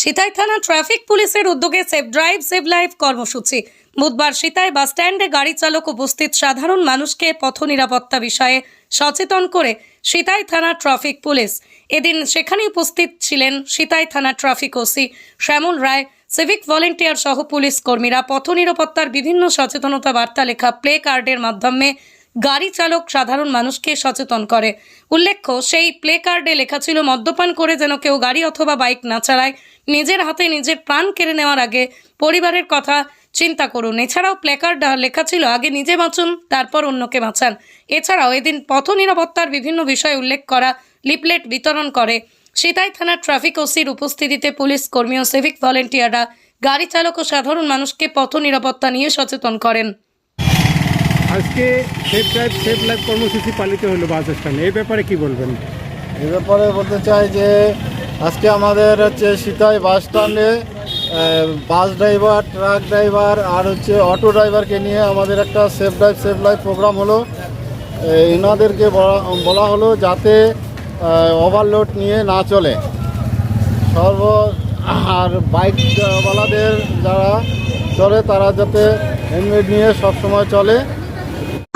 সিতাই থানা ট্রাফিক পুলিশের উদ্যোগে সেভ ড্রাইভ সেভ লাইফ কর্মসূচি। বুধবার সিতাই বাস স্ট্যান্ডে গাড়ি চালক উপস্থিত সাধারণ মানুষকে পথ নিরাপত্তা বিষয়ে সচেতন করে সিতাই থানা ট্রাফিক পুলিশ। এদিন সেখানে উপস্থিত ছিলেন সিতাই থানা traffic OC Shyamal Roy, civic volunteer সহ পুলিশ কর্মীরা। পথ নিরাপত্তার বিভিন্ন সচেতনতা বার্তা লেখা প্লে কার্ডের মাধ্যমে গাড়ি চালক সাধারণ মানুষকে সচেতন করে। উল্লেখ্য, সেই প্লে কার্ডে লেখা ছিল, মদ্যপান করে যেন কেউ গাড়ি অথবা বাইক না চালায়। নিজের হাতে নিজের প্রাণ কেড়ে নেওয়ার আগে পরিবারের কথা চিন্তা করুন। এছাড়াও প্লেকার্ড লেখা ছিল, আগে নিজে বাঁচুন, তারপর অন্যকে বাঁচান। এছাড়াও এদিন পথ নিরাপত্তার বিভিন্ন বিষয় উল্লেখ করা লিপলেট বিতরণ করে। সিতাই থানার ট্রাফিক ওসির উপস্থিতিতে পুলিশ, কর্মী ও সিভিক ভলেন্টিয়াররা গাড়ি চালক ও সাধারণ মানুষকে পথ নিরাপত্তা নিয়ে সচেতন করেন। আজকে সেফ ড্রাইভ, সেফ লাইফ কর্মসূচি পালিত হলো বাস স্ট্যান্ডে। এই ব্যাপারে কি বলবেন? এ ব্যাপারে বলতে চাই যে, আজকে আমাদের হচ্ছে সিতাই বাস স্ট্যান্ডে বাস ড্রাইভার, ট্রাক ড্রাইভার আর হচ্ছে অটো ড্রাইভারকে নিয়ে আমাদের একটা safe drive, safe life programme হলো। এনাদেরকে বলা- হলো যাতে ওভারলোড নিয়ে না চলে। সর্ব, আর বাইকওয়ালাদের যারা চলে, তারা যাতে হেলমেট নিয়ে সবসময় চলে।